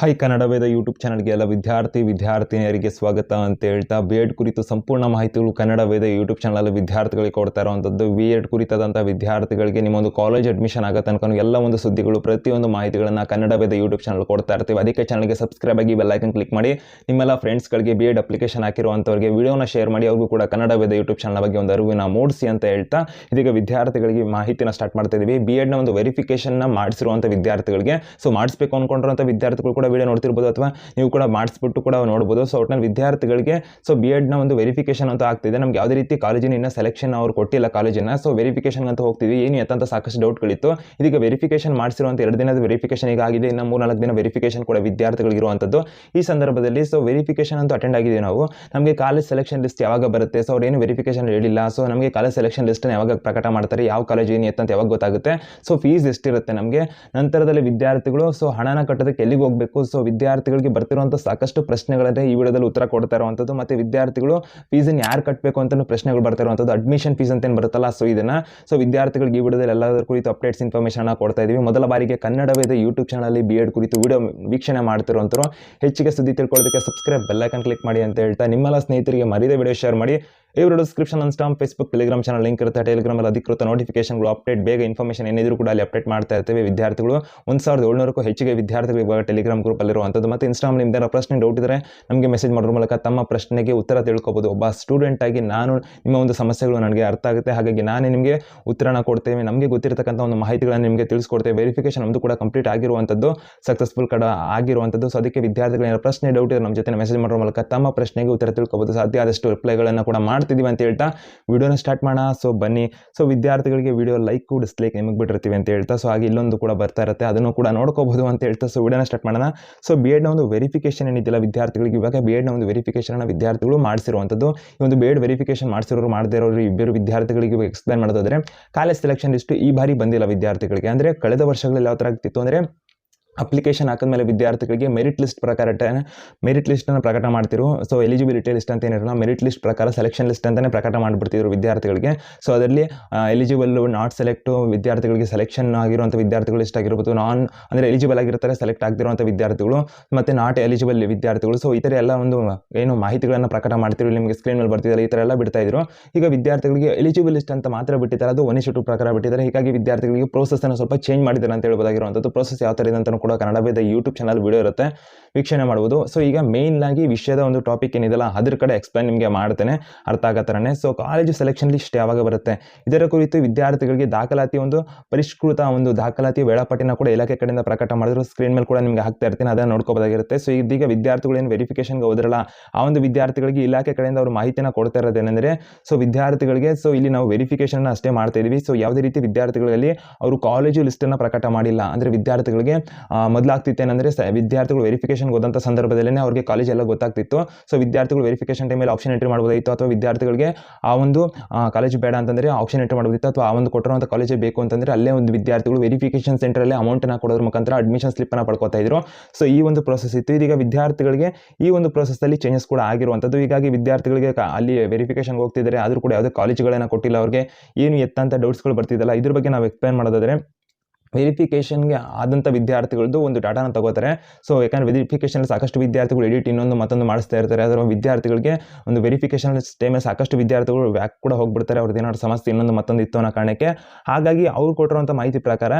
Hi Kannada Veda YouTube ಚಾನಲ್ಗೆ ಎಲ್ಲ ವಿದ್ಯಾರ್ಥಿ, ವಿದ್ಯಾರ್ಥಿನಿಯರಿಗೆ ಸ್ವಾಗತ ಅಂತ ಹೇಳ್ತಾ ಬಿ ಎಡ್ ಕುರಿತು ಸಂಪೂರ್ಣ ಮಾಹಿತಿಗಳು ಕನ್ನಡ ವೇದ ಯೂಟ್ಯೂಬ್ ಚಾನಲಲ್ಲಿ ವಿದ್ಯಾರ್ಥಿಗಳಿಗೆ ಕೊಡ್ತಾ ಇರುವಂಥದ್ದು. ಬಿ ಎಡ್ ಕುರಿತಾದಂಥ ವಿದ್ಯಾರ್ಥಿಗಳಿಗೆ ನಿಮ್ಮೊಂದು ಕಾಲೇಜ್ ಅಡ್ಮಿಷನ್ ಆಗೋ ತನಕ ಎಲ್ಲ ಒಂದು ಸುದ್ದಿಗಳು, ಪ್ರತಿಯೊಂದು ಮಾಹಿತಿಗಳನ್ನು ಕನ್ನಡ ವೇದ ಯೂಟ್ಯೂಬ್ ಚಾನಲ್ ಕೊಡ್ತಾ ಇರ್ತೀವಿ. ಅದಕ್ಕೆ ಚಾನಲ್ಗೆ ಸಬ್ಸ್ಕ್ರೈಬ್ ಆಗಿ ಬೆಲ್ಲೈಕನ್ ಕ್ಲಿಕ್ ಮಾಡಿ. ನಿಮ್ಮೆಲ್ಲ ಫ್ರೆಂಡ್ಸ್ಗಳಿಗೆ ಬಿ ಎಡ್ ಅಪ್ಲಿಕೇಶನ್ ಹಾಕಿರುವಂಥವ್ರಿಗೆ ವಿಡಿಯೋನ ಶೇರ್ ಮಾಡಿ. ಅವ್ರಿಗೂ ಕೂಡ ಕನ್ನಡ ವೇದ ಯೂಟ್ಯೂಬ್ ಚಾನಲ್ ಬಗ್ಗೆ ಒಂದು ಅರಿವಿನ ಮೂಡಿಸಿ ಅಂತ ಹೇಳ್ತಾ, ಇದೀಗ ವಿದ್ಯಾರ್ಥಿಗಳಿಗೆ ಮಾಹಿತಿನ ಸ್ಟಾರ್ಟ್ ಮಾಡ್ತಾ ಇದ್ದೀವಿ ಬಿ ಎಡ್ನ ಒಂದು ವೆರಿಫಿಕೇಶನ್ನ ಮಾಡಿಸಿರುವಂಥ ವಿದ್ಯಾರ್ಥಿಗಳಿಗೆ. ಸೊ ಮಾಡಿಸ್ಬೇಕು ಅಂದ್ಕೊಂಡಿರುವಂಥ ವಿದ್ಯಾರ್ಥಿಗಳು ಕೂಡ ವೀಡಿಯೋ ನೋಡ್ತಿರ್ಬೋದು ಅಥವಾ ನೀವು ಕೂಡ ಮಾಡಿಸ್ಬಿಟ್ಟು ಕೂಡ ನೋಡ್ಬೋದು. ಸೊ ಒಟ್ಟಿನಲ್ಲಿ ವಿದ್ಯಾರ್ಥಿಗಳಿಗೆ ಸೊ ಬಿ ಎಡ್ನ ಒಂದು ವೆರಿಫಿಕೇಶನ್ ಅಂತ ಆಗ್ತಿದೆ. ನಮ್ಗೆ ಯಾವುದೇ ರೀತಿ ಕಾಲೇಜಿನ ಇನ್ನೂ ಸೆಲೆಕ್ಷನ್ ಅವ್ರು ಕೊಟ್ಟಿಲ್ಲ ಕಾಲೇಜಿನ ಸೊ ವೆರಿಫಿಕೇಶನ್ ಅಂತ ಹೋಗ್ತೀವಿ ಏನು ಎತ್ತಂತ ಸಾಕಷ್ಟು ಡೌಟ್ಗಳಿತ್ತು ಇದೀಗ ವೆರಿಫಿಕೇಶನ್ ಮಾಡಿಸಿರುವಂಥ ಎರಡು ದಿನದ ವೆರಿಫಿಕೇಶನ್ ಈಗ ಆಗಿದೆ ಇನ್ನು ಮೂರ್ನಾಲ್ಕು ದಿನ ವೆರಿಫಿಕೇಶನ್ ಕೂಡ ವಿದ್ಯಾರ್ಥಿಗಳಿಗೆ ಇರುವಂಥದ್ದು ಈ ಸಂದರ್ಭದಲ್ಲಿ ಸೊ ವೆರಿಫಿಕೇಶನ್ ಅಂತ ಅಟೆಂಡ್ ಆಗಿದ್ದೀವಿ ನಾವು. ನಮಗೆ ಕಾಲೇಜ್ ಸೆಲೆಕ್ಷನ್ ಲಿಸ್ಟ್ ಯಾವಾಗ ಬರುತ್ತೆ? ಸೊ ಅವ್ರು ಏನು ವೆರಿಫಿಕೇಶನ್ ಹೇಳಿಲ್ಲ. ಸೊ ನಮಗೆ ಕಾಲೇಜ್ ಸೆಲೆಕ್ಷನ್ ಲಿಸ್ಟನ್ನು ಯಾವಾಗ ಪ್ರಕಟ ಮಾಡ್ತಾರೆ? ಯಾವ ಕಾಲೇಜ್ ಏನು ಎತ್ತಂತ ಯಾವಾಗ ಗೊತ್ತಾಗುತ್ತೆ? ಸೊ ಫೀಸ್ ಎಷ್ಟಿರುತ್ತೆ ನಮಗೆ? ನಂತರದಲ್ಲಿ ವಿದ್ಯಾರ್ಥಿಗಳು ಸೊ ಹಣನ ಕಟ್ಟೋದಕ್ಕೆ ಎಲ್ಲಿಗೆ ಹೋಗಬೇಕು? ಸೊ ವಿದ್ಯಾರ್ಥಿಗಳಿಗೆ ಬರ್ತಿರುವಂಥ ಸಾಕಷ್ಟು ಪ್ರಶ್ನೆಗಳನ್ನೇ ಈ ವಿಡಿಯೋದಲ್ಲಿ ಉತ್ತರ ಕೊಡ್ತಾ ಇರುವಂಥದ್ದು ಮತ್ತು ವಿದ್ಯಾರ್ಥಿಗಳು ಫೀಸನ್ನು ಯಾರು ಕಟ್ಟಬೇಕು ಅಂತಲೂ ಪ್ರಶ್ನೆಗಳು ಬರ್ತಾ ಇರುವಂಥದ್ದು ಅಡ್ಮಿಷನ್ ಫೀಸ್ ಅಂತ ಏನು ಬರುತ್ತಲ್ಲ ಸೊ ಇದನ್ನು ಸೊ ವಿದ್ಯಾರ್ಥಿಗಳಿಗೆ ಈ ವಿಡಿಯೋದಲ್ಲಿ ಎಲ್ಲದರ ಕುರಿತು ಅಪ್ಡೇಟ್ಸ್ ಇನ್ಫಾರ್ಮೇಷನ್ನ ಕೊಡ್ತಾ ಇದ್ದೀವಿ. ಮೊದಲ ಬಾರಿಗೆ ಕನ್ನಡವೇದ ಯೂಟ್ಯೂಬ್ ಚಾನಲಲ್ಲಿ ಬಿ ಎಡ್ ಕುರಿತು ವಿಡಿಯೋ ವೀಕ್ಷಣೆ ಮಾಡ್ತಿರುವಂಥರು ಹೆಚ್ಚಿಗೆ ಸುದ್ದಿ ತಿಳ್ಕೊಳ್ಳೋದಕ್ಕೆ ಸಬ್ಸ್ಕ್ರೈಬ್ ಬೆಲ್ಲೈಕನ್ ಕ್ಲಿಕ್ ಮಾಡಿ ಅಂತ ಹೇಳ್ತಾ, ನಿಮ್ಮೆಲ್ಲ ಸ್ನೇಹಿತರಿಗೆ ಮರಿದೇ ವಿಡಿಯೋ ಶೇರ್ ಮಾಡಿ. ಇವರು description Instagram Facebook Telegram channel link ಇರುತ್ತೆ. ಟೆಲಿಗ್ರಾಮಲ್ಲಿ ಅಧಿಕೃತ ನೋಟಿಫಿಕೇಶನ್ಗಳು ಅಪ್ಡೇಟ್ ಬೇಗ ಇನ್ಫಾರ್ಮೇಷನ್ ಏನಿದ್ರು ಕೂಡ ಅಲ್ಲಿ ಅಪ್ಡೇಟ್ ಮಾಡ್ತಾ ಇರ್ತೇವೆ ವಿದ್ಯಾರ್ಥಿಗಳು. ಒಂದು ಸಾವಿರದ ಏಳ್ನೂರಕ್ಕೂ ಹೆಚ್ಚಿಗೆ ವಿದ್ಯಾರ್ಥಿಗಳು ಇವಾಗ ಟೆಲಿಗ್ರಾಮ್ ಗ್ರೂಪಲ್ಲಿರುವಂಥದ್ದು ಮತ್ತು ಇನ್ಸ್ಟಾಗ್ರಾಮ್ ನಿಮ್ದೇನೋ ಪ್ರಶ್ನೆ ಡೌಟ್ ಇದ್ದರೆ ನಮಗೆ ಮೆಸೇಜ್ ಮಾಡೋದ್ರ ಮೂಲಕ ತಮ್ಮ ಪ್ರಶ್ನೆಗೆ ಉತ್ತರ ತಿಳ್ಕೊಬೋದು. ಒಬ್ಬ ಸ್ಟೂಡೆಂಟ್ ಆಗಿ ನಾನು ನಿಮ್ಮ ಒಂದು ಸಮಸ್ಯೆಗಳು ನನಗೆ ಅರ್ಥ ಆಗುತ್ತೆ. ಹಾಗಾಗಿ ನಾನೇ ನಿಮಗೆ ಉತ್ತರನ ಕೊಡ್ತೇವೆ ನಮಗೆ ಗೊತ್ತಿರತಕ್ಕಂಥ ಒಂದು ಮಾಹಿತಿಗಳನ್ನು ನಿಮಗೆ ತಿಳಿಸ್ಕೊಡ್ತೇವೆ ವೆರಿಫಿಕೇಶನ್ ನಮ್ಮದು ಕೂಡ ಕಂಪ್ಲೀಟ್ ಆಗಿರುವಂಥದ್ದು. ಸಕ್ಸಸ್ಫುಲ್ ಕಡ ಆಗಿರುವಂಥದ್ದು. ಸೊ ಅದಕ್ಕೆ ವಿದ್ಯಾರ್ಥಿಗಳ ಪ್ರಶ್ನೆ ಡೌಟ್ ಇದೆ ನಮ್ಮ ಜೊತೆ ಮೆಸೇಜ್ ಮಾಡೋ ಮೂಲಕ ತಮ್ಮ ಪ್ರಶ್ನೆಗೆ ಉತ್ತರ ತಿಳ್ಕೊಬೋದು. ಸಾಧ್ಯ ಆದಷ್ಟು ರಿಪ್ಲೈಗಳನ್ನು ಕೂಡ ಮಾಡ್ತಿದ್ದೀವಿ ಅಂತ ಹೇಳ್ತಾ ವಿಡಿಯೋನ ಸ್ಟಾರ್ಟ್ ಮಾಡೋಣ. ಸೊ ಬನ್ನಿ. ಸೊ ವಿದ್ಯಾರ್ಥಿಗಳಿಗೆ ವಿಡಿಯೋ ಲೈಕ್ ಡಿಸ್ಲೈಕ್ ನಿಮಗೆ ಬಿಟ್ಟಿರ್ತೀವಿ ಅಂತ ಹೇಳ್ತಾ. ಸೊ ಹಾಗೆ ಇಲ್ಲೊಂದು ಕೂಡ ಬರ್ತಾ ಇರುತ್ತೆ. ಅದನ್ನು ಕೂಡ ನೋಡ್ಕೋಬಹುದು ಅಂತ ಹೇಳ್ತಾ. ಸೊ ವಿಡಿಯೋನ ಸ್ಟಾರ್ಟ್ ಮಾಡೋಣ. ಸೊ ಬಿ ಎಡ್ನ ಒಂದು ವೆರಿಫಿಕೇಶನ್ ಏನಿದೆಯಲ್ಲ ವಿದ್ಯಾರ್ಥಿಗಳಿಗೆ, ಇವಾಗ ಬಿ ಎಡ್ನ ಒಂದು ವೆರಿಫಿಕೇಶನ್ ವಿದ್ಯಾರ್ಥಿಗಳು ಮಾಡಿಸಿರುವಂಥದ್ದು. ಈ ಒಂದು ಬಿ ಎಡ್ ವೆರಿಫಿಕೇಶನ್ ಮಾಡಿಸಿರೋರು ಮಾಡದೇ ಇರೋರು ಇಬ್ಬರು ವಿದ್ಯಾರ್ಥಿಗಳಿಗೆ ಎಕ್ಸ್ಪ್ಲೈನ್ ಮಾಡೋದಾದ್ರೆ, ಕಾಲೇಜ್ ಸೆಲೆಕ್ಷನ್ ಲಿಸ್ಟು ಈ ಬಾರಿ ಬಂದಿಲ್ಲ ವಿದ್ಯಾರ್ಥಿಗಳಿಗೆ. ಅಂದರೆ, ಕಳೆದ ವರ್ಷಗಳಲ್ಲಿ ಯಾವ ಥರ ಆಗ್ತಿತ್ತು ಅಂದರೆ ಅಪ್ಲಿಕೇಶನ್ ಹಾಕಿದ್ಮೇಲೆ ವಿದ್ಯಾರ್ಥಿಗಳಿಗೆ ಮೆರಿಟ್ ಲಿಸ್ಟ್ ಪ್ರಕಾರ ಮೆರಿಟ್ ಲಿಸ್ಟನ್ನು ಪ್ರಕಟ ಮಾಡ್ತಿರು. ಸೊ ಎಲಿಜಿಬಿಲಿಟಿ ಲಿಸ್ಟ್ ಅಂತ ಏನಿರಲ್ಲ ಮೆರಿಟ್ ಲಿಸ್ಟ್ ಪ್ರಕಾರ ಸೆಲೆಕ್ಷನ್ ಲಿಸ್ಟ್ ಅಂತಲೇ ಪ್ರಕಟ ಮಾಡಿಬಿಡ್ತಿದ್ರು ವಿದ್ಯಾರ್ಥಿಗಳಿಗೆ. ಸೊ ಅದರಲ್ಲಿ ಎಲಿಜಿಬಲ್ ನಾಟ್ ಸೆಲೆಕ್ಟು ವಿದ್ಯಾರ್ಥಿಗಳಿಗೆ ಸೆಲೆಕ್ಷನ್ ಆಗಿರುವಂಥ ವಿದ್ಯಾರ್ಥಿಗಳು ಲಿಸ್ಟ್ ಆಗಿರ್ಬೋದು. ನಾನ್ ಅಂದರೆ ಎಲಿಜಿಬಲ್ ಆಗಿರ್ತಾರೆ ಸೆಲೆಕ್ಟ್ ಆಗ್ತಿರುವಂಥ ವಿದ್ಯಾರ್ಥಿಗಳು, ಮತ್ತು ನಾಟ್ ಎಲಿಜಿಬಲ್ ವಿದ್ಯಾರ್ಥಿಗಳು. ಸೊ ಈ ಥರ ಎಲ್ಲ ಒಂದು, ಏನು ಮಾಹಿತಿಗಳನ್ನು ಪ್ರಕಟ ಮಾಡ್ತಿರು ನಿಮಗೆ ಸ್ಕ್ರೀನ್ ಮೇಲೆ ಬರ್ತಿದ್ದಾರೆ ಈ ಥರ ಎಲ್ಲ ಬಿಡ್ತಾ ಇದ್ರು. ಈಗ ವಿದ್ಯಾರ್ಥಿಗಳಿಗೆ ಎಲಿಜಿಬಲ್ ಲಿಸ್ಟ್ ಅಂತ ಮಾತ್ರ ಬಿಟ್ಟಿದ್ದಾರೆ, ಅದು ಒನ್ ಟು ಪ್ರಕಾರ ಬಿಟ್ಟಿದ್ದಾರೆ. ಹೀಗಾಗಿ ವಿದ್ಯಾರ್ಥಿಗಳಿಗೆ ಪ್ರೋಸೆಸನ್ನು ಸ್ವಲ್ಪ ಚೇಂಜ್ ಮಾಡಿದ್ದಾರೆ ಅಂತ ಹೇಳ್ಬೋದಾಗಿರುವಂಥದ್ದು ಪ್ರೋಸೆಸ್ ಯಾವ ಥರ ಇದೆ ಅಂತ ಕೂಡ Kannada Veda YouTube channel video ಇರುತ್ತೆ, ವೀಕ್ಷಣೆ ಮಾಡ್ಬೋದು. ಸೊ ಈಗ ಮೇಯ್ನ್ ಆಗಿ ವಿಷಯದ ಒಂದು ಟಾಪಿಕ್ ಏನಿದೆಲ್ಲ ಅದ್ರ ಕಡೆ ಎಕ್ಸ್ಪ್ಲೈನ್ ನಿಮಗೆ ಮಾಡ್ತೇನೆ, ಅರ್ಥ ಆಗೋ ಥರನೇ ಸೊ ಕಾಲೇಜು ಸೆಲೆಕ್ಷನ್ ಲಿಸ್ಟ್ ಯಾವಾಗ ಬರುತ್ತೆ? ಇದರ ಕುರಿತು ವಿದ್ಯಾರ್ಥಿಗಳಿಗೆ ದಾಖಲಾತಿ ಒಂದು, ಪರಿಷ್ಕೃತ ಒಂದು ದಾಖಲಾತಿ ವೇಳಾಪಟ್ಟಿನ ಕೂಡ ಇಲಾಖೆ ಕಡೆಯಿಂದ ಪ್ರಕಟ ಮಾಡಿದ್ರು. ಸ್ಕ್ರೀನ್ ಮೇಲೆ ಕೂಡ ನಿಮಗೆ ಹಾಕ್ತಾ ಇರ್ತೀನಿ, ಅದನ್ನು ನೋಡ್ಕೋಬೋದಾಗಿರುತ್ತೆ. ಸೊ ಇದೀಗ ವಿದ್ಯಾರ್ಥಿಗಳು ಏನು ವೆರಿಫಿಕೇಶನ್ಗೆ ಹೋದ್ರಲ್ಲ, ಆ ಒಂದು ವಿದ್ಯಾರ್ಥಿಗಳಿಗೆ ಇಲಾಖೆ ಕಡೆಯಿಂದ ಅವರು ಮಾಹಿತಿನ ಕೊಡ್ತಾ ಇರೋದೇನೆಂದರೆ ಸೊ ವಿದ್ಯಾರ್ಥಿಗಳಿಗೆ ಸೊ ಇಲ್ಲಿ ನಾವು ವೆರಿಫಿಕೇಶನ್ ಅಷ್ಟೇ ಮಾಡ್ತಾ ಇದೀವಿ. ಸೊ ಯಾವುದೇ ರೀತಿ ವಿದ್ಯಾರ್ಥಿಗಳಲ್ಲಿ ಅವರು ಕಾಲೇಜು ಲಿಸ್ಟನ್ನು ಪ್ರಕಟ ಮಾಡಿಲ್ಲ, ಅಂದರೆ ವಿದ್ಯಾರ್ಥಿಗಳಿಗೆ ಮೊದಲಾಗ್ತಿತ್ತು ಏನಂದರೆ ಸ, ವಿದ್ಯಾರ್ಥಿಗಳು ವೆರಿಫಿಕೇಶನ್ ಹೋದಂಥ ಸಂದರ್ಭದಲ್ಲೇ ಅವರಿಗೆ ಕಾಲೇಜ್ ಎಲ್ಲ ಗೊತ್ತಾಗ್ತಿತ್ತು. ಸೊ ವಿದ್ಯಾರ್ಥಿಗಳು ವೆರಿಫಿಕೇಶನ್ ಟೈಮಲ್ಲಿ ಆಪ್ಷನ್ ಎಂಟ್ರಿ ಮಾಡ್ಬೋದಾಯಿತು ಅಥವಾ ವಿದ್ಯಾರ್ಥಿಗಳಿಗೆ ಆ ಒಂದು ಕಾಲೇಜ್ ಬೇಡ ಅಂತಂದರೆ ಆಪ್ಷನ್ ಎಂಟ್ರಿ ಮಾಡ್ಬೋದಿತ್ತು ಅಥವಾ ಆ ಒಂದು ಕೊಟ್ಟಿರುವಂಥ ಕಾಲೇಜೇ ಬೇಕು ಅಂತಂದರೆ ಅಲ್ಲೇ ಒಂದು ವಿದ್ಯಾರ್ಥಿಗಳು ವೆರಿಫಿಕೇಶನ್ ಸೆಂಟ್ರಲ್ಲೇ ಅಮೌಂಟನ್ನು ಕೊಡೋದ್ರ ಮುಖಾಂತರ ಅಡ್ಮಿಷನ್ ಸ್ಲಿಪ್ಪನ್ನು ಪಡ್ಕೊತಾ ಇದ್ರು. ಸೊ ಈ ಒಂದು ಪ್ರೊಸೆಸ್ ಇತ್ತು. ಇದೀಗ ವಿದ್ಯಾರ್ಥಿಗಳಿಗೆ ಈ ಒಂದು ಪ್ರೊಸೆಸ್ಸಲ್ಲಿ ಚೇಂಜಸ್ ಕೂಡ ಆಗಿರುವಂಥದ್ದು. ಹೀಗಾಗಿ ವಿದ್ಯಾರ್ಥಿಗಳಿಗೆ ಅಲ್ಲಿ ವೆರಿಫಿಕೇಶನ್ಗೆ ಹೋಗ್ತಿದ್ದಾರೆ, ಆದರೂ ಕೂಡ ಯಾವುದೇ ಕಾಲೇಜುಗಳನ್ನು ಕೊಟ್ಟಿಲ್ಲ ಅವ್ರಿಗೆ. ಏನು ಎತ್ತಂಥ ಡೌಟ್ಸ್ಗಳು ಬರ್ತಿದ್ದಲ್ಲ. ಇದ್ರ ಬಗ್ಗೆ ನಾವು ಎಕ್ಸ್ಪ್ಲೈನ್ ಮಾಡೋದಾದರೆ ವೆರಿಫಿಕೇಷನ್ಗೆ ಆದಂಥ ವಿದ್ಯಾರ್ಥಿಗಳದ್ದು ಒಂದು ಡಾಟಾನ ತಗೋತಾರೆ. ಸೊ ಯಾಕಂದರೆ ವೆರಿಫಿಕೇಷನ್ ಸಾಕಷ್ಟು ವಿದ್ಯಾರ್ಥಿಗಳು ಎಡಿಟ್ ಇನ್ನೊಂದು ಮತ್ತೊಂದು ಮಾಡಿಸ್ತಾ ಇರ್ತಾರೆ. ಅದರ ವಿದ್ಯಾರ್ಥಿಗಳಿಗೆ ಒಂದು ವೆರಿಫಿಕೇಷನ್ ಟೈಮಲ್ಲಿ ಸಾಕಷ್ಟು ವಿದ್ಯಾರ್ಥಿಗಳು ವ್ಯಾಕ್ ಕೂಡ ಹೋಗ್ಬಿಡ್ತಾರೆ. ಅವ್ರದ್ದು ಏನಾದ್ರು ಸಮಸ್ಯೆ ಇನ್ನೊಂದು ಮತ್ತೊಂದು ಇತ್ತು ಅನ್ನೋ ಕಾರಣಕ್ಕೆ. ಹಾಗಾಗಿ ಅವ್ರು ಕೊಟ್ಟಿರುವಂಥ ಮಾಹಿತಿ ಪ್ರಕಾರ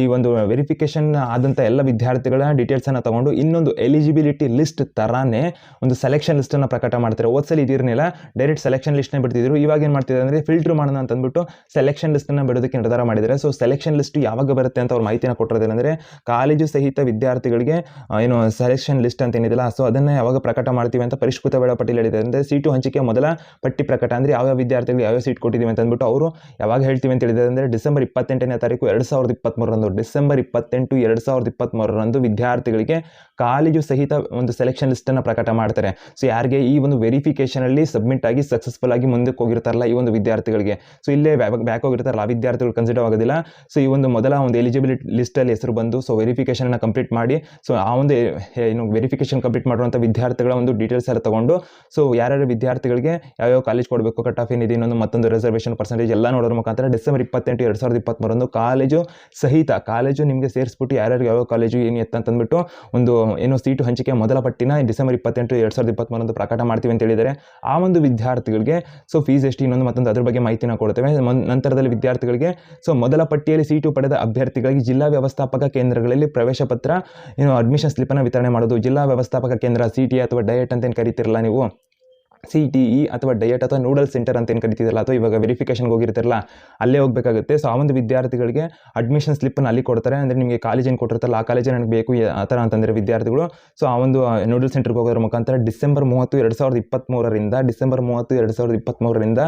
ಈ ಒಂದು ವೆರಿಫಿಕೇಷನ್ ಆದಂಥ ಎಲ್ಲ ವಿದ್ಯಾರ್ಥಿಗಳ ಡೀಟೇಲ್ಸನ್ನು ತಗೊಂಡು ಇನ್ನೊಂದು ಎಲಿಜಿಬಿಲಿಟಿ ಲಿಸ್ಟ್ ಥರಾನೇ ಒಂದು ಸೆಲೆಕ್ಷನ್ ಲಿಸ್ಟನ್ನು ಪ್ರಕಟ ಮಾಡ್ತಾರೆ. ಓದ್ಸಲಿ ಇದಿರಲಿಲ್ಲ ಡೈರೆಕ್ಟ್ ಸೆಲೆಕ್ಷನ್ ಲಿಸ್ಟ್ನೇ ಬಿಡ್ತಿದ್ರು. ಇವಾಗ ಏನು ಮಾಡ್ತಿದ್ದಾರೆ ಅಂದರೆ ಫಿಲ್ಟ್ರ್ ಮಾಡೋಣ ಅಂತ ಅಂದ್ಬಿಟ್ಟು ಸೆಲೆಕ್ಷನ್ ಲಿಸ್ಟನ್ನು ಬಿಡೋದಕ್ಕೆ ನಿರ್ಧಾರ ಮಾಡಿದ್ದಾರೆ. ಸೊ ಸೆಲೆಕ್ಷನ್ ಲಿಸ್ಟ್ ಯಾವಾಗ ಬರುತ್ತೆ ಅಂತ ಅವ್ರು ಮಾಹಿತಿನ ಕೊಟ್ಟಿರೋದೇನೆಂದರೆ ಕಾಲೇಜು ಸಹಿತ ವಿದ್ಯಾರ್ಥಿಗಳಿಗೆ ಏನು ಸೆಲೆಕ್ಷನ್ ಲಿಸ್ಟ್ ಅಂತ ಏನಿದೆಯಲ್ಲ, ಸೊ ಅದನ್ನು ಯಾವಾಗ ಪ್ರಕಟ ಮಾಡ್ತೀವಿ ಅಂತ ಪರಿಷ್ಕೃತ ವೇಳಾಪಟ್ಟಿಯಲ್ಲಿ ಹೇಳಿದೆ ಅಂದರೆ ಸೀಟು ಹಂಚಿಕೆ ಮೊದಲ ಪಟ್ಟಿ ಪ್ರಕಟ, ಅಂದರೆ ಯಾವ ವಿದ್ಯಾರ್ಥಿಗಳಿಗೆ ಯಾವ್ಯಾವ ಸೀಟ್ ಕೊಟ್ಟಿದ್ದೀವಿ ಅಂತ ಅಂದ್ಬಿಟ್ಟು ಅವರು ಯಾವಾಗ ಹೇಳ್ತೀವಿ ಅಂತ ಹೇಳಿದ್ದಾರೆ. ಅಂದರೆ ಡಿಸೆಂಬರ್ ಇಪ್ಪತ್ತೆಂಟನೇ ತಾರೀಕು ಎರಡು ಸಾವಿರದ ಇಪ್ಪತ್ತ್ಮೂರರಂದು ಡಿಸೆಂಬರ್ ಇಪ್ಪತ್ತೆಂಟು ಎರಡು ಸಾವಿರದ ಇಪ್ಪತ್ತ್ಮೂರರಂದು ವಿದ್ಯಾರ್ಥಿಗಳಿಗೆ ಕಾಲೇಜು ಸಹಿತ ಒಂದು ಸೆಲೆಕ್ಷನ್ ಲಿಸ್ಟನ್ನು ಪ್ರಕಟ ಮಾಡ್ತಾರೆ. ಸೊ ಯಾರಿಗೆ ಈ ಒಂದು ವೆರಿಫಿಕೇಷನಲ್ಲಿ ಸಬ್ಮಿಟ್ ಆಗಿ ಸಕ್ಸಸ್ಫುಲ್ ಆಗಿ ಮುಂದಕ್ಕೆ ಹೋಗಿರ್ತಾರಲ್ಲ ಈ ಒಂದು ವಿದ್ಯಾರ್ಥಿಗಳಿಗೆ. ಸೊ ಇಲ್ಲೇ ಬ್ಯಾಕ್ ಹೋಗಿರ್ತಾರಲ್ಲ, ಆ ವಿದ್ಯಾರ್ಥಿಗಳು ಕನ್ಸಿಡರ್ ಆಗೋದಿಲ್ಲ. ಸೊ ಈ ಒಂದು ಮೊದಲ ಒಂದು ಎಲಿಜಿಬಿಲಿಟಿ ಲಿಸ್ಟಲ್ಲಿ ಹೆಸರು ಬಂದು ಸೊ ವೆರಿಫಿಕೇಷನ್ನ ಕಂಪ್ಲೀಟ್ ಮಾಡಿ ಸೊ ಆ ಒಂದು ಏನು ವೆರಿಫಿಕೇಷನ್ ಕಂಪ್ಲೀಟ್ ಮಾಡುವಂಥ ವಿದ್ಯಾರ್ಥಿಗಳ ಒಂದು ಡೀಟೇಲ್ಸ್ ಎಲ್ಲ ತೊಗೊಂಡು ಸೊ ಯಾರ್ಯಾರು ವಿದ್ಯಾರ್ಥಿಗಳಿಗೆ ಯಾವ್ಯಾವ ಕಾಲೇಜ್ ಕೊಡಬೇಕು ಕಟ್ ಆಫ್ ಏನಿದೆ, ಇನ್ನೊಂದು ಮತ್ತೊಂದು ರಿಸರ್ವೇಷನ್ ಪರ್ಸೆಂಟೇಜ್ ಎಲ್ಲ ನೋಡೋದ್ರ ಮುಖಾಂತರ ಡಿಸೆಂಬರ್ ಇಪ್ಪತ್ತೆಂಟು, ಎರಡು ಸಾವಿರದ ಇಪ್ಪತ್ತ್ಮೂರೊಂದು ಕಾಲೇಜು ಸಹಿತ ಕಾಲೇಜು ನಿಮಗೆ ಸೇರಿಸ್ಬಿಟ್ಟು ಯಾರ್ಯಾರು ಯಾವ ಕಾಲೇಜು ಏನು ಎತ್ತ ಅಂತಂದ್ಬಿಟ್ಟು ಒಂದು, ಏನು ಸೀಟು ಹಂಚಿಕೆ ಮೊದಲ ಪಟ್ಟಿನ ಡಿಸೆಂಬರ್ ಇಪ್ಪತ್ತೆಂಟು, ಎರಡು ಸಾವಿರದ ಇಪ್ಪತ್ತ್ಮೂರೊಂದು ಪ್ರಕಟ ಮಾಡ್ತೀವಿ ಅಂತ ಹೇಳಿದರೆ ಆ ಒಂದು ವಿದ್ಯಾರ್ಥಿಗಳಿಗೆ ಸೊ ಫೀಸ್ ಎಷ್ಟು, ಇನ್ನೊಂದು ಮತ್ತೊಂದು ಅದ್ರ ಬಗ್ಗೆ ಮಾಹಿತಿನ ಕೊಡ್ತೇವೆ. ನಂತರದಲ್ಲಿ ವಿದ್ಯಾರ್ಥಿಗಳಿಗೆ ಸೊ ಮೊದಲ ಪಟ್ಟಿಯಲ್ಲಿ ಸೀಟು ಪಡೆದ ಅಭ್ಯರ್ಥಿಗಳಿಗೆ ಜಿಲ್ಲಾ ವ್ಯವಸ್ಥಾಪಕ ಕೇಂದ್ರಗಳಲ್ಲಿ ಪ್ರವೇಶ ಪತ್ರ, ಏನು ಅಡ್ಮಿಷನ್ ಸ್ಲಿಪ್ಪನ್ನು ವಿತರಣೆ ಮಾಡೋದು, ಜಿಲ್ಲಾ ವ್ಯವಸ್ಥಾಪಕ ಕೇಂದ್ರ ಸಿ ಟಿ ಅಥವಾ ಡಯಟ್ ಅಂತ ಏನು ಕರಿತಿರಲ್ಲ ನೀವು. ಸಿ ಟಿ ಇ ಅಥವಾ ಡಯಟ್ ಅಥವಾ ನೂಡಲ್ ಸೆಂಟರ್ ಅಂತ ಏನು ಕರಿತಿದ್ದಲ್ಲ ಅಥವಾ ಇವಾಗ ವೆರಿಫಿಕೇಷನ್ಗೆ ಹೋಗಿರ್ತಾರಲ್ಲ, ಅಲ್ಲೇ ಹೋಗಬೇಕಾಗುತ್ತೆ. ಸೊ ಆ ಒಂದು ವಿದ್ಯಾರ್ಥಿಗಳಿಗೆ ಅಡ್ಮಿಷನ್ ಸ್ಲಿಪ್ಪನ್ನು ಅಲ್ಲಿ ಕೊಡ್ತಾರೆ. ಅಂದರೆ ನಿಮಗೆ ಕಾಲೇಜ್ ಏನು ಕೊಟ್ಟಿರ್ತಾರಲ್ಲ ಆ ಕಾಲೇಜೇ ನನಗೆ ಬೇಕು ಆ ಥರ ಅಂತಂದರೆ ವಿದ್ಯಾರ್ಥಿಗಳು. ಸೊ ಆ ಒಂದು ನೂಡಲ್ ಸೆಂಟರ್ಗೆ ಹೋಗೋದ್ರ ಮುಖಾಂತರ ಡಿಸೆಂಬರ್ ಮೂವತ್ತು ಎರಡು ಸಾವಿರದ ಇಪ್ಪತ್ತ್ಮೂರರಿಂದ ಡಿಸೆಂಬರ್ ಮೂವತ್ತು ಎರಡು ಸಾವಿರದ ಇಪ್ಪತ್ತ್ಮೂರರಿಂದ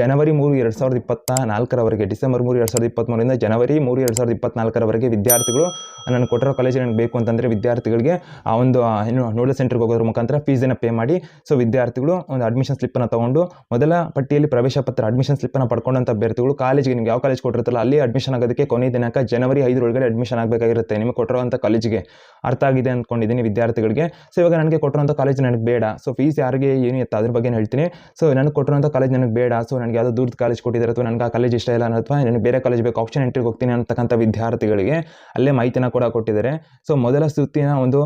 ಜನವರಿ ಮೂರು ಎರಡು ಸಾವಿರದ ಇಪ್ಪತ್ತ ನಾಲ್ಕರವರೆಗೆ ಡಿಸೆಂಬರ್ ಮೂರು ಎರಡು ಸಾವಿರದ ಇಪ್ಪತ್ತ್ಮೂರರಿಂದ ಜನವರಿ ಮೂರು ಎರಡು ಸಾವಿರದ ಇಪ್ಪತ್ತ್ನಾಲ್ಕರವರೆಗೆ ವಿದ್ಯಾರ್ಥಿಗಳು ನಾನು ಕೊಟ್ಟಿರೋ ಕಾಲೇಜ್ ನನಗೆ ಬೇಕು ಅಂತಂದರೆ ವಿದ್ಯಾರ್ಥಿಗಳಿಗೆ ಆ ಒಂದು ಏನು ನೂಡಲ್ ಸೆಂಟರ್ಗೆ ಹೋಗೋದ್ರ ಮುಖಾಂತರ ಫೀಸನ್ನು ಪೇ ಮಾಡಿ. ಸೊ ವಿದ್ಯಾರ್ಥಿಗಳು ಒಂದು ಅಡ್ಮಿಷನ್ ಸ್ಲಿಪ್ಪನ್ನು ತೊಗೊಂಡು ಮೊದಲ ಪಟ್ಟಿಯಲ್ಲಿ ಪ್ರವೇಶ ಪತ್ರ ಅಡ್ಮಿಷನ್ ಸ್ಲಿಪ್ಪನ್ನು ಪಡ್ಕೊಂಡಂಥ ಅಭ್ಯರ್ಥಿಗಳು ಕಾಲೇಜಿಗೆ ನಿಮ್ಗೆ ಯಾವ ಕಾಲೇಜ್ ಕೊಟ್ಟಿರ್ತಲ್ಲ ಅಲ್ಲಿ ಅಡ್ಮಿಷನ್ ಆಗೋದಕ್ಕೆ ಕೊನೆ ದಿನಾಂಕ ಜನವರಿ ಐದರೊಳಗಡೆ ಅಡ್ಮಿಷನ್ ಆಗಬೇಕಾಗಿರುತ್ತೆ. ನಿಮಗೆ ಕೊಟ್ಟಿರುವಂಥ ಕಾಲೇಜಿಗೆ ಅರ್ಥ ಆಗಿದೆ ಅಂದ್ಕೊಂಡಿದ್ದೀನಿ ವಿದ್ಯಾರ್ಥಿಗಳಿಗೆ. ಸೊ ಇವಾಗ ನನಗೆ ಕೊಟ್ಟಿರೋಂಥ ಕಾಲೇಜ್ ನನಗೆ ಬೇಡ. ಸೊ ಫೀಸ್ ಯಾರಿಗೆ ಏನು ಎತ್ತ ಅದ್ರ ಬಗ್ಗೆ ಹೇಳ್ತೀನಿ. ಸೊ ನನಗೆ ಕೊಟ್ಟಿರೋಂಥ ಕಾಲೇಜ್ ನನಗೆ ಬೇಡ. ಸೊ ನನಗೆ ಯಾವುದೋ ದೂರದ ಕಾಲೇಜ್ ಕೊಟ್ಟಿದ್ದಾರೆ ಅಥವಾ ನನಗೆ ಆ ಕಾಲೇಜ್ ಇಷ್ಟ ಇಲ್ಲ ಅಥವಾ ನನಗೆ ಬೇರೆ ಕಾಲೇಜ್ ಬೇಕು ಆಪ್ಷನ್ ಎಂಟ್ರಿಗೆ ಹೋಗ್ತೀನಿ ಅಂತಕ್ಕಂಥ ವಿದ್ಯಾರ್ಥಿಗಳಿಗೆ ಅಲ್ಲೇ ಮಾಹಿತಿನ ಕೂಡ ಕೊಟ್ಟಿದ್ದಾರೆ. ಸೊ ಮೊದಲ ಸುತ್ತಿನ ಒಂದು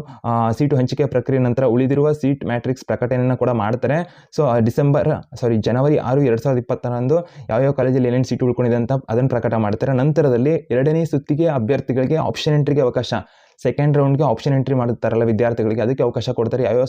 ಸೀಟು ಹಂಚಿಕೆ ಪ್ರಕ್ರಿಯೆ ನಂತರ ಉಳಿದಿರುವ ಸೀಟ್ ಮ್ಯಾಟ್ರಿಕ್ಸ್ ಪ್ರಕಟಣೆಯನ್ನು ಕೂಡ ಮಾಡ್ತಾರೆ. ಸೊ ಡಿಸೆಂಬರ್ ಸಾರಿ ಜನವರಿ ಆರು ಎರಡು ಸಾವಿರದ ಇಪ್ಪತ್ತರಂದು ಯಾವ್ಯಾವ ಕಾಲೇಜಲ್ಲಿ ಏನೇನು ಸೀಟ್ ಉಳ್ಕೊಂಡಿದೆ ಅಂತ ಅದನ್ನು ಪ್ರಕಟ ಮಾಡ್ತಾರೆ. ನಂತರದಲ್ಲಿ ಎರಡನೇ ಸುತ್ತಿಗೆ ಅಭ್ಯರ್ಥಿಗಳಿಗೆ ಆಪ್ಷನ್ ಎಂಟ್ರಿಗೆ ಅವಕಾಶ. ಸೆಕೆಂಡ್ ರೌಂಡ್ಗೆ ಆಪ್ಷನ್ ಎಂಟ್ರಿ ಮಾಡುತ್ತಾರಲ್ಲ ವಿದ್ಯಾರ್ಥಿಗಳಿಗೆ, ಅದಕ್ಕೆ ಅವಕಾಶ ಕೊಡ್ತಾರೆ. ಯಾವ್ಯಾವ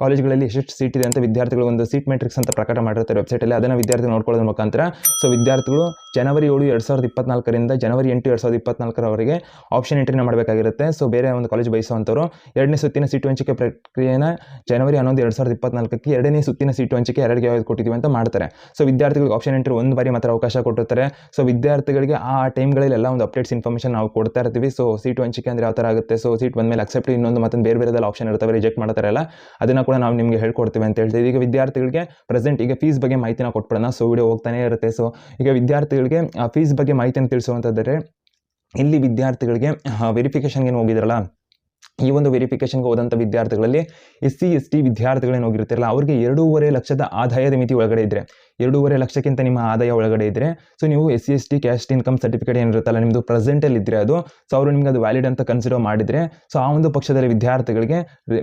ಕಾಲೇಜ್ಗಳಲ್ಲಿ ಎಷ್ಟು ಸೀಟ್ ಇದೆ ಅಂತ ವಿದ್ಯಾರ್ಥಿಗಳು ಒಂದು ಸೀಟ್ ಮೆಟ್ರಿಕ್ಸ್ ಅಂತ ಪ್ರಕಟ ಮಾಡಿರ್ತಾರೆ ವೆಬ್ಸೈಟಲ್ಲಿ ಅದನ್ನು ವಿದ್ಯಾರ್ಥಿ ನೋಡ್ಕೊಳ್ಳೋದ್ರ ಮುಖಾಂತರ ಸೊ ವಿದ್ಯಾರ್ಥಿಗಳು ಜನವರಿ ಏಳು ಎರಡು ಸಾವಿರದ ಇಪ್ಪತ್ನಾಲ್ಕರಿಂದ ಜನವರಿ ಎಂಟು ಎರಡು ಸಾವಿರದ ಇಪ್ಪತ್ನಾಲ್ಕರವರೆಗೆ ಆಪ್ಷನ್ ಎಂಟ್ರಿನ ಮಾಡಬೇಕಾಗಿರುತ್ತೆ. ಸೊ ಬೇರೆ ಒಂದು ಕಾಲೇಜ್ ಬಯಸುವಂಥವ್ರು ಎರಡನೇ ಸುತ್ತಿನ ಸೀಟು ಹಂಚಿಕೆ ಪ್ರಕ್ರಿಯೆನ ಜನವರಿ ಹನ್ನೊಂದು ಎರಡು ಸಾವಿರದ ಇಪ್ಪತ್ನಾಲ್ಕಕ್ಕೆ ಎರಡನೇ ಸುತ್ತಿನ ಸೀಟು ಹಂಚಿಕೆ ಎರಡು ಯಾವ್ದು ಕೊಟ್ಟಿದ್ದೀವಿ ಅಂತ ಮಾಡ್ತಾರೆ. ಸೊ ವಿದ್ಯಾರ್ಥಿಗಳಿಗೆ ಆಪ್ಷನ್ ಎಂಟ್ರಿ ಒಂದು ಬಾರಿ ಮಾತ್ರ ಅವಕಾಶ ಕೊಟ್ಟಿರ್ತಾರೆ. ಸೊ ವಿದ್ಯಾರ್ಥಿಗಳಿಗೆ ಆ ಟೈಮ್ಗಳಲ್ಲಿ ಎಲ್ಲ ಒಂದು ಅಪ್ಡೇಟ್ಸ್ ಇನ್ಫಾರ್ಮೇಷನ್ ನಾವು ಕೊಡ್ತಾ ಇರ್ತೀವಿ. ಸೊ ಸೀಟು ಹಂಚಿಕೆ ಅಂದರೆ ಯಾವ ಥರ ಆಗುತ್ತೆ? ಸೊ ಸೀಟ್ ಬಂದಮೇಲೆ ಅಕ್ಸೆಪ್ಟ್ ಇನ್ನೊಂದು ಮತ್ತೊಂದು ಬೇರೆ ಬೇರೆದೆಲ್ಲ ಆಪ್ಷನ್ ಇರ್ತವೆ ರಿಜೆಕ್ಟ್ ಮಾಡ್ತಾರಲ್ಲ ಅದನ್ನು ಕೂಡ ನಾವು ನಿಮಗೆ ಹೇಳ್ಕೊಡ್ತೀವಿ ಅಂತ ಹೇಳ್ತೀವಿ ಈಗ ವಿದ್ಯಾರ್ಥಿಗಳಿಗೆ ಪ್ರೆಸೆಂಟ್ ಈಗ ಫೀಸ್ ಬಗ್ಗೆ ಮಾಹಿತಿನ ಕೊಟ್ಬಿಡೋಣ. ಸೊ ವಿಡಿಯೋ ಹೋಗ್ತಾನೆ ಇರುತ್ತೆ. ಸೊ ಈಗ ವಿದ್ಯಾರ್ಥಿಗಳಿಗೆ ಫೀಸ್ ಬಗ್ಗೆ ಮಾಹಿತಿಯನ್ನು ತಿಳಿಸುವಂಥದ್ದರೆ ಇಲ್ಲಿ ವಿದ್ಯಾರ್ಥಿಗಳಿಗೆ ವೆರಿಫಿಕೇಷನ್ಗೆ ಏನು ಹೋಗಿದ್ರಲ್ಲ, ಈ ಒಂದು ವೆರಿಫಿಕೇಷನ್ಗೆ ಹೋದಂಥ ವಿದ್ಯಾರ್ಥಿಗಳಲ್ಲಿ ಎಸ್ ಸಿ ಎಸ್ ಟಿ ವಿದ್ಯಾರ್ಥಿಗಳೇನು ಹೋಗಿರ್ತಿರಲ್ಲ, ಅವರಿಗೆ ಎರಡೂವರೆ ಲಕ್ಷದ ಆದಾಯದ ಮಿತಿ ಒಳಗಡೆ ಇದ್ದರೆ ಎರಡೂವರೆ ಲಕ್ಷಕ್ಕಿಂತ ನಿಮ್ಮ ಆದಾಯ ಒಳಗಡೆ ಇದ್ದರೆ ಸೊ ನೀವು S C S T caste income certificate ಏನಿರುತ್ತಲ್ಲ ನಿಮ್ಮದು ಪ್ರೆಸೆಂಟಲ್ಲಿ ಇದ್ದರೆ ಅದು ಸೊ ಅವರು ನಿಮ್ಗೆ ಅದು ವ್ಯಾಲಿಡ್ ಅಂತ ಕನ್ಸಿಡರ್ ಮಾಡಿದರೆ ಸೊ ಆ ಒಂದು ಪಕ್ಷದಲ್ಲಿ ವಿದ್ಯಾರ್ಥಿಗಳಿಗೆ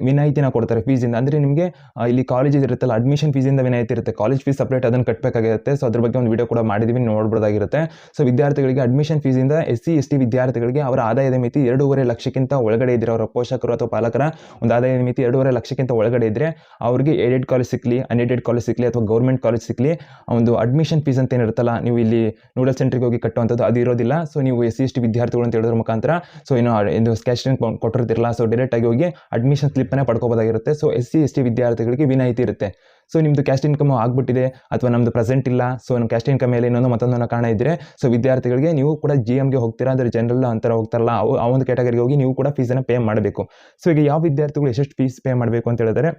ವಿನಾಯಿತಿನ ಕೊಡ್ತಾರೆ ಫೀಸಿಂದ ಅಂದರೆ ನಿಮಗೆ ಇಲ್ಲಿ ಕಾಲೇಜ್ ಇರುತ್ತಲ್ಲ ಅಡ್ಮಿಷನ್ ಫೀಸಿಂದ ವಿನಾಯಿತಿ ಇರುತ್ತೆ. ಕಾಲೇಜ್ ಫೀಸ್ ಸಪ್ರೇಟ್ ಅದನ್ನು ಕಟ್ಟಬೇಕಾಗಿರುತ್ತೆ ಸೊ ಅದ್ರ ಬಗ್ಗೆ ಒಂದು ವಿಡಿಯೋ ಕೂಡ ಮಾಡಿದ್ದೀವಿ ನೋಡ್ಬೋದಾಗಿರುತ್ತೆ. ಸೊ ವಿದ್ಯಾರ್ಥಿಗಳಿಗೆ ಅಡ್ಮಿಷನ್ ಫೀಸಿಂದ ಎಸ್ ಸಿ ಎಸ್ ಟಿ ವಿದ್ಯಾರ್ಥಿಗಳಿಗೆ ಅವರ ಆದಾಯದ ಮಿತಿ ಎರಡೂವರೆ ಲಕ್ಷಕ್ಕಿಂತ ಒಳಗಡೆ ಇದ್ದರೆ ಅವರ ಪೋಷಕರು ಅಥವಾ ಪಾಲಕರ ಒಂದು ಆದಾಯದ ಮಿತಿ ಎರಡೂವರೆ ಲಕ್ಷಕ್ಕಿಂತ ಒಳಗಡೆ ಇದ್ದರೆ ಅವರಿಗೆ ಏಡೆಡ್ ಕಾಲೇಜ್ ಸಿಕ್ಕಲಿ ಅನ್ಏಡೆಡ್ ಕಾಲೇಜ್ ಸಿಕ್ಕಲಿ ಅಥವಾ ಗೌರ್ಮೆಂಟ್ ಕಾಲೇಜ್ ಸಿಕ್ಕಲಿ ಒಂದು ಅಡ್ಮಿಷನ್ ಫೀಸ್ ಅಂತ ಏನಿರುತ್ತಲ್ಲ, ನೀವು ಇಲ್ಲಿ ನೂಡಲ್ ಸೆಂಟ್ರಿಗೆ ಹೋಗಿ ಕಟ್ಟುವಂಥದ್ದು ಅದು ಇರೋದಿಲ್ಲ. ಸೊ ನೀವು ಎಸ್ ಸಿ ಎಸ್ ಟಿ ವಿದ್ಯಾರ್ಥಿಗಳು ಅಂತ ಹೇಳೋದ್ರ ಮುಖಾಂತರ ಸೊ ಏನು ಇದು ಕ್ಯಾಸ್ಟಿಂಗ್ ಕೊಟ್ಟಿರ್ತಿರಲ್ಲ ಸೊ ಡೈರೆಕ್ಟಾಗಿ ಹೋಗಿ ಅಡ್ಮಿಷನ್ ಸ್ಲಿಪ್ಪನ್ನೇ ಪಡ್ಕೋಬೋದಾಗಿರುತ್ತೆ. So S C S T ವಿದ್ಯಾರ್ಥಿಗಳಿಗೆ ವಿನಾಯಿತಿ ಇರುತ್ತೆ. ಸೊ ನಿಮ್ಮದು ಕ್ಯಾಸ್ಟ್ ಇನ್ಕಮ್ ಆಗ್ಬಿಟ್ಟಿದೆ, ಅಥವಾ ನಮ್ಮದು ಪ್ರೆಸೆಂಟ್ ಇಲ್ಲ ಸೊ ನಮ್ಮ ಕ್ಯಾಸ್ಟ್ ಇನ್ಕಮ್ ಮೇಲೆ ಇನ್ನೊಂದು ಮತ್ತೊಂದು ಕಾರಣ ಇದ್ದರೆ ಸೊ ವಿದ್ಯಾರ್ಥಿಗಳಿಗೆ ನೀವು ಕೂಡ ಜಿ ಎಮ್ಗೆ ಹೋಗ್ತೀರಾ, ಅಂದರೆ ಜನರಲ್ ಅಂತರ ಹೋಗ್ತಾರಲ್ಲ, ಆ ಒಂದು ಕ್ಯಾಟಗರಿಗೆ ಹೋಗಿ ನೀವು ಕೂಡ ಫೀಸನ್ನು ಪೇ ಮಾಡಬೇಕು. ಸೊ ಈಗ ಯಾವ ವಿದ್ಯಾರ್ಥಿಗಳು ಎಷ್ಟೆಷ್ಟು ಫೀಸ್ ಪೇ ಮಾಡಬೇಕು ಅಂತ ಹೇಳಿದ್ರೆ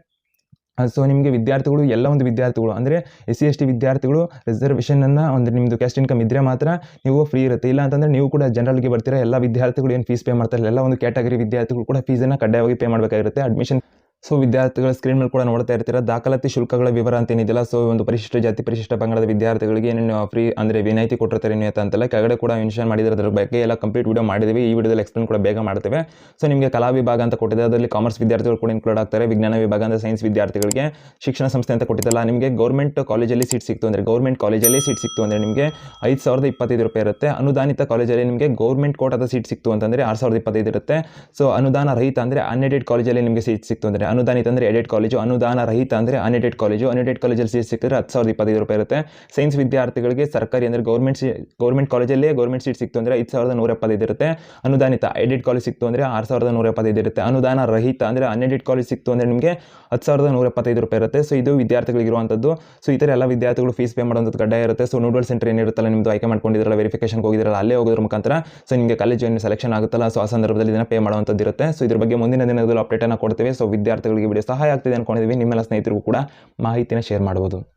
ಸೊ ನಿಮಗೆ ವಿದ್ಯಾರ್ಥಿಗಳು, ಎಲ್ಲ ಒಂದು ವಿದ್ಯಾರ್ಥಿಗಳು, ಅಂದರೆ ಎಸ್ ಸಿ ಎಸ್ ಟಿ ವಿದ್ಯಾರ್ಥಿಗಳು ರಿಸರ್ವೇಷನನ್ನು ಒಂದು ನಿಮ್ಮದು ಕ್ಯಾಸ್ಟ್ ಇನ್ಕಮ್ ಇದ್ದರೆ ಮಾತ್ರ ನೀವು ಫ್ರೀ ಇರುತ್ತೆ. ಇಲ್ಲ ಅಂತಂದರೆ ನೀವು ಕೂಡ ಜನರಲ್ಗೆ ಬರ್ತೀರಾ, ಎಲ್ಲ ವಿದ್ಯಾರ್ಥಿಗಳು ಏನು ಫೀಸ್ ಪೇ ಮಾಡ್ತಾರೆ, ಎಲ್ಲ ಒಂದು ಕ್ಯಾಟಗರಿ ವಿದ್ಯಾರ್ಥಿಗಳು ಕೂಡ ಫೀಸನ್ನು ಕಡ್ಡಾಯವಾಗಿ ಪೇ ಮಾಡಬೇಕಾಗಿರುತ್ತೆ. ಅಡ್ಮಿಷನ್ ಸೊ ವಿದ್ಯಾರ್ಥಿಗಳ ಸ್ಕ್ರೀನ್ ಮೇಲೆ ಕೂಡ ನೋಡ್ತಾ ಇರ್ತೀರಾ, ದಾಖಲಾತಿ ಶುಲ್ಕಗಳ ವಿವರ ಅಂತ ಏನಿದೆಯಲ್ಲ, ಸೊ ಒಂದು ಪರಿಶಿಷ್ಟ ಜಾತಿ, ಪರಿಶಿಷ್ಟ ಪಂಗಡದ ವಿದ್ಯಾರ್ಥಿಗಳಿಗೆ ಏನೇನು ಫ್ರೀ ಅಂದರೆ ವಿನಾಯಿತಿ ಕೊಟ್ಟಿರ್ತಾರೆ ಏನು ಅಂತ ಅಂತಲ್ಲ ಕೆಳಗಡೆ ಕೂಡ ಮೆನ್ಷನ್ ಮಾಡಿದ್ರೆ ಅದ್ರ ಬಗ್ಗೆ ಎಲ್ಲ ಕಂಪ್ಲೀಟ್ ವಿಡಿಯೋ ಮಾಡಿದ್ದೀವಿ ಈ ವಿಡಿಯೋದಲ್ಲಿ ಎಕ್ಸ್ಪ್ಲೇನ್ ಕೂಡ ಬೇಗ ಮಾಡ್ತೇವೆ. ಸೊ ನಿಮಗೆ ಕಲಾ ವಿಭಾಗ ಅಂತ ಕೊಟ್ಟಿದೆ, ಅದರಲ್ಲಿ ಕಾಮರ್ಸ್ ವಿದ್ಯಾರ್ಥಿಗಳು ಕೂಡ ಇನ್ಕ್ಲೂಡ್ ಆಗ್ತಾರೆ. ವಿಜ್ಞಾನ ವಿಭಾಗ ಅಂದರೆ ಸೈನ್ಸ್ ವಿದ್ಯಾರ್ಥಿಗಳಿಗೆ, ಶಿಕ್ಷಣ ಸಂಸ್ಥೆ ಅಂತ ಕೊಟ್ಟಿದ್ದಲ್ಲ, ನಿಮಗೆ ಗೌರ್ಮೆಂಟ್ ಕಾಲೇಜಲ್ಲಿ ಸೀಟ್ ಸಿಕ್ತು ಅಂದರೆ ಗೌರ್ಮೆಂಟ್ ಕಾಲೇಜಲ್ಲಿ ಸೀಟ್ ಸಿಕ್ತು ಅಂದರೆ ನಿಮಗೆ ಐದು ಸಾವಿರದ ಇಪ್ಪತ್ತೈದು ರೂಪಾಯಿ ಇರುತ್ತೆ. ಅನುದಾನಿತ ಕಾಲೇಜಲ್ಲಿ ನಿಮಗೆ ಗೌರ್ಮೆಂಟ್ ಕೋಟಾದ ಸೀಟ್ ಸಿಕ್ತು ಅಂತಂದರೆ ಆರು ಸಾವಿರದ ಇಪ್ಪತ್ತೈದು ಇರುತ್ತೆ. ಸೊ ಅನುದಾನ ರಹಿತ ಅಂದರೆ ಅನ್ಎಡೆಡ್ ಕಾಲೇಜಲ್ಲಿ ನಿಮಗೆ ಸೀಟ್ ಸಿಕ್ತು ಅಂದರೆ ಅನುದಾನಿತ ಅಂದರೆ ಎಡೆಡ್ ಕಾಲೇಜು, ಅನುದಾನ ರಹಿತ ಅಂದರೆ ಅನ್ಎಡೆಡ್ ಕಾಲೇಜು. ಅನ್ಎಡೆಡ್ ಕಾಲೇಜಲ್ಲಿ ಸೀಟ್ ಸಿಕ್ಕಿದ್ರೆ ಹತ್ತು ಸಾವಿರದ ಇಪ್ಪತ್ತೈದು ರೂಪಾಯಿ ಇರುತ್ತೆ. ಸೈನ್ಸ್ ವಿದ್ಯಾರ್ಥಿಗಳಿಗೆ ಸರ್ಕಾರಿ ಅಂದರೆ ಗೌರ್ಮೆಂಟ್ ಸೀ, ಗೌರ್ಮೆಂಟ್ ಕಾಲೇಜಲ್ಲೇ ಗೌರ್ಮೆಂಟ್ ಸೀಟ್ ಸಿಕ್ತು ಅಂದರೆ ಐದು ಸಾವಿರದ ನೂರ ಎಪ್ಪತ್ತೈದು ಇರುತ್ತೆ. ಅನುದಾನಿತ ಎಡೆಡ್ ಕಾಲೇಜ್ ಸಿಕ್ತು ಅಂದರೆ ಆರು ಸಾವಿರದ ನೂರ ಎಪ್ಪತ್ತೈದು ಇರುತ್ತೆ. ಅನುದಾನ ರಹಿತ ಅಂದರೆ ಅನ್ಎಡೆಡ್ ಕಾಲೇಜ್ ಸಿಕ್ತು ಅಂದರೆ ನಿಮಗೆ ಹತ್ತು ಸಾವಿರದ ನೂರ ಎಪ್ಪತ್ತೈದು ರೂಪಾಯಿ ಇರುತ್ತೆ. ಸೊ ಇದು ವಿದ್ಯಾರ್ಥಿಗಳಿಗಿರುವಂಥದ್ದು. ಸೊ ಈ ಥರ ಎಲ್ಲ ವಿದ್ಯಾರ್ಥಿಗಳು ಫೀಸ್ ಪೇ ಮಾಡೋದು ಕಡ್ಡಾಯ ಇರುತ್ತೆ. ಸೊ ನೂಡಲ್ ಸೆಂಟರ್ ಏನಿರುತ್ತಲ್ಲ ನಿಮ್ಮದು ಆಯ್ಕೆ ಮಾಡ್ಕೊಂಡಿದ್ರಲ್ಲ ವೆರಿಫಿಕೇಶನ್ ಹೋಗಿದ್ರಲ್ಲ, ಅಲ್ಲೇ ಹೋಗೋದ್ರ ಮುಖಾಂತರ ಸೊ ನಿಮಗೆ ಕಾಲೇಜ್ ಏನು ಸೆಲೆಕ್ಷನ್ ಆಗುತ್ತಲ್ಲ, ಸೊ ಆ ಸಂದರ್ಭದಲ್ಲಿ ಇದನ್ನು ಪೇ ಮಾಡುವಂಥದ್ದು ಇರುತ್ತೆ. ಸೊ ಇದ್ರ ಬಗ್ಗೆ ಮುಂದಿನ ದಿನದಲ್ಲಿ ಅಪ್ಡೇಟನ್ನು ಕೊಡ್ತೇವೆ. ಸೊ ವಿದ್ಯಾರ್ಥಿಗಳಿಗೆ ವಿಡಿಯೋ ಸಹಾಯ ಆಗ್ತಿದೆ ಅನ್ಕೊಂಡಿದ್ದೀವಿ. ನಿಮ್ಮೆಲ್ಲ ಸ್ನೇಹಿತರಿಗೂ ಕೂಡ ಮಾಹಿತಿನ ಶೇರ್ ಮಾಡ್ಬೋದು.